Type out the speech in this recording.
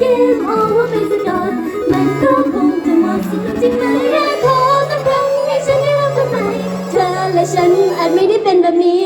เกมเอร์ไปสักหอยมันก็คงจะหมดสิ้นจริงไหมรักเธสักครั้งให้ฉันได้รับทำไมเธอและฉันอาจไม่ได้เป็นแบบนี้